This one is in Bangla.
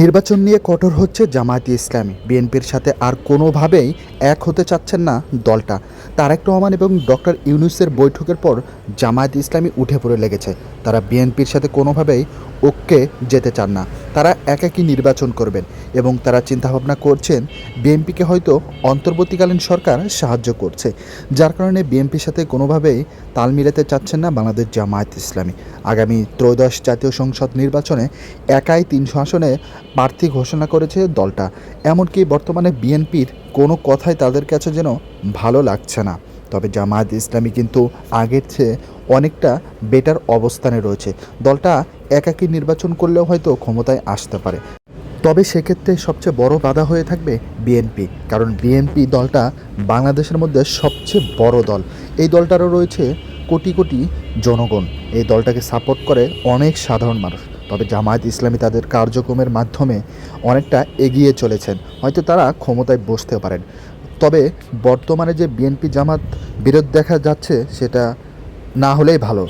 নির্বাচন নিয়ে কঠোর হচ্ছে জামায়াতে ইসলামী। বিএনপির সাথে আর কোনোভাবেই এক হতে চাচ্ছেন না দলটা। তারেক রহমান এবং ডক্টর ইউনুসের বৈঠকের পর জামায়াত ইসলামী উঠে পড়ে লেগেছে। তারা বিএনপির সাথে কোনোভাবেই ঐক্যে যেতে চান না। তারা একাকী নির্বাচন করবেন এবং তারা চিন্তাভাবনা করছেন বিএনপিকে হয়তো অন্তর্বর্তীকালীন সরকার সাহায্য করছে। যার কারণে বিএনপির সাথে কোনোভাবেই তাল মিলাতে চাচ্ছেন না বাংলাদেশ জামায়াত ইসলামী। আগামী ত্রয়োদশ জাতীয় সংসদ নির্বাচনে একাই তিনশো আসনে প্রার্থী ঘোষণা করেছে দলটা। এমনকি বর্তমানে বিএনপির কোনো কথাই তাদের কাছে যেন ভালো লাগছে না। তবে জামায়াত ইসলামী কিন্তু আগের চেয়ে অনেকটা বেটার অবস্থানে রয়েছে। দলটা একাকী নির্বাচন করলেও হয়তো ক্ষমতায় আসতে পারে। তবে সেক্ষেত্রে সবচেয়ে বড় বাধা হয়ে থাকবে বিএনপি, কারণ বিএনপি দলটা বাংলাদেশের মধ্যে সবচেয়ে বড় দল। এই দলটারও রয়েছে কোটি কোটি জনগণ। এই দলটাকে সাপোর্ট করে অনেক সাধারণ মানুষ। তবে জামায়াত ইসলামী তাদের কার্যক্রমের মাধ্যমে অনেকটা এগিয়ে চলেছেন। হয়তো তারা ক্ষমতায় বসতে পারেন। তবে বর্তমানে যে বিএনপি জামাত বিরোধ দেখা যাচ্ছে সেটা না হলেই ভালো।